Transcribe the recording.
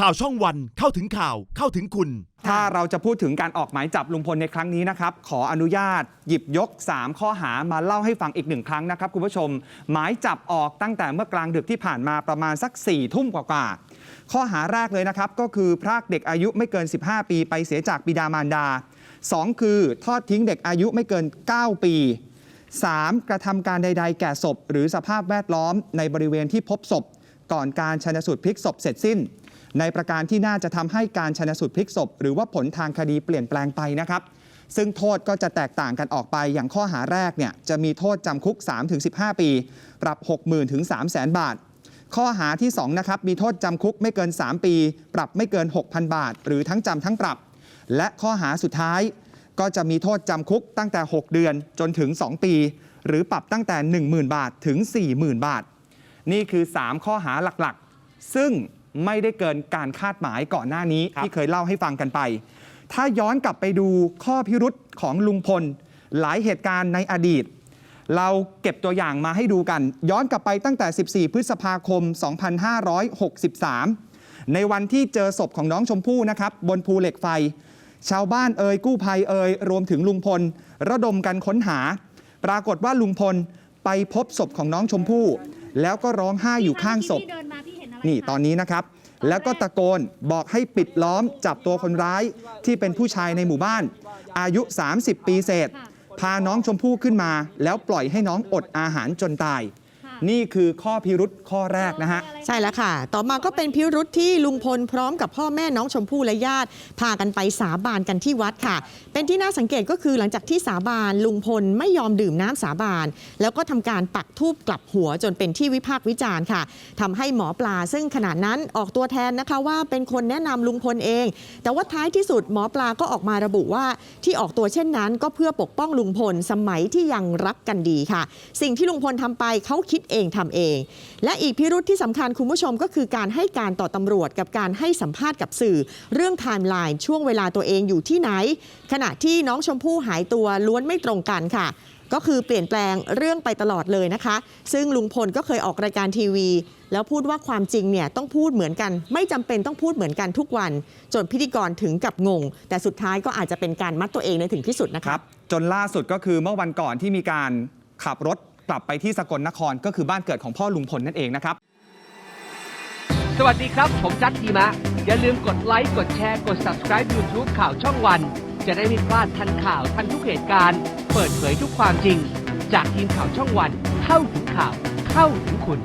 ข่าวช่องวันเข้าถึงข่าวเข้าถึงคุณ ถ้าเราจะพูดถึงการออกหมายจับลุงพลในครั้งนี้นะครับ ขออนุญาตหยิบยก 3 ข้อหามาเล่าให้ฟังอีกหนึ่งครั้งนะครับคุณผู้ชม หมายจับออกตั้งแต่เมื่อกลางดึกที่ผ่านมาประมาณสัก4ี่ทุ่มกว่าๆข้อหาแรกเลยนะครับ ก็คือพรากเด็กอายุไม่เกิน 15 ปีไปเสียจากบิดามารดา 2 คือทอดทิ้งเด็กอายุไม่เกิน 9 ปี 3. กระทำการใด ๆ แก่ศพ หรือสภาพแวดล้อมในบริเวณที่พบศพ ก่อนการชันสูตรพลิกศพเสร็จสิ้น ในประการที่น่าจะทำให้การชันสูตรพลิกศพ หรือว่าผลทางคดีเปลี่ยนแปลงไปนะครับ ซึ่งโทษก็จะแตกต่างกันออกไปอย่างข้อหาแรกเนี่ยจะมีโทษจำคุก 3-15 ปี ปรับ 60,000ถึง300,000 บาทข้อหาที่2นะครับมีโทษจำคุกไม่เกิน 3 ปี ปรับไม่เกิน 6,000 บาท หรือทั้งจำทั้งปรับ และข้อหาสุดท้าย ก็จะมีโทษจำคุกตั้งแต่ 6 เดือนจนถึง 2 ปี หรือปรับตั้งแต่ 10,000 บาทถึง 40,000 บาท นี่คือ 3 ข้อหาหลักๆ ซึ่ง ไม่ได้เกินการคาดหมายก่อนหน้านี้ที่เคยเล่าให้ฟังกันไป ถ้าย้อนกลับไปดูข้อพิรุษของลุงพล หลายเหตุการณ์ในอดีต เราเก็บตัวอย่างมาให้ดูกัน ย้อนกลับไปตั้งแต่ 14 พฤษภาคม 2563 ในวันที่เจอศพของน้องชมพู่นะครับ บนภูเหล็กไฟ ชาวบ้านเอ่ยกู้ภัยเอ่ยรวมถึงลุงพล ระดมกันค้นหา ปรากฏว่าลุงพลไปพบศพของน้องชมพู่ แล้วก็ร้องไห้อยู่ข้างศพที่เดิ นมาพี่เห็นอะไรนี่คะตอนนี้นะครับ แล้วก็ตะโกนบอกให้ปิดล้อมจับตัวคนร้ายที่เป็นผู้ชายในหมู่บ้าน อายุ 30 ปีเศษ พาน้องชมพู่ขึ้นมา แล้วปล่อยให้น้องอดอาหารจนตายค่ะ นี่คือข้อพิรุษข้อแรกนะฮะ ใช่แล้วค่ะ ต่อมาก็เป็นพิรุษที่ลุงพลพร้อมกับพ่อแม่น้องชมพู่และญาติ พากันไปสาบานกันที่วัดค่ะ เป็นที่น่าสังเกตก็คือหลังจากที่สาบานลุงพลไม่ยอมดื่มน้ำสาบาน แล้วก็ทำการปักทูบกลับหัวจนเป็นที่วิพากษ์วิจารณ์ค่ะทำให้หมอปลาซึ่งขณะนั้นออกตัวแทนนะคะว่าเป็นคนแนะนำลุงพลเอง แต่ว่าท้ายที่สุดหมอปลาก็ออกมาระบุว่าที่ออกตัวเช่นนั้น ก็เพื่อปกป้องลุงพลสมัยที่ยังรักกันดีค่ะ สิ่งที่ลุงพลทำไปเขาคิดเองทำเอง และอีกพิรุธที่สำคัญคุณผู้ชมก็คือการให้การต่อตำรวจกับการให้สัมภาษณ์กับสื่อ เรื่องไทม์ไลน์ช่วงเวลาตัวเองอยู่ที่ไหน ขณะที่น้องชมพู่หายตัวล้วนไม่ตรงกันค่ะก็คือเปลี่ยนแปลงเรื่องไปตลอดเลยนะคะ ซึ่งลุงพลก็เคยออกรายการทีวี แล้วพูดว่าความจริงเนี่ยต้องพูดเหมือนกัน ไม่จำเป็นต้องพูดเหมือนกันทุกวัน จนพิธีกรถึงกับงง แต่สุดท้ายก็อาจจะเป็นการมัดตัวเองในถึงที่สุดนะคคะรับ จนล่าสุดก็คือเมื่อวันก่อนที่มีการขับรถ กลับไปที่สกลนครก็คือบ้านเกิดของพ่อลุงพลนั่นเองนะครับ สวัสดีครับ ผมจัดทีมะ อย่าลืมกดไลค์กดแชร์กด subscribe YouTube ข่าวช่องวัน จะได้ไม่พลาดทันข่าวทันทุกเหตุการณ์ เปิดเผยทุกความจริง จากทีมข่าวช่องวัน เข้าถึงข่าวเข้าถึงคุณ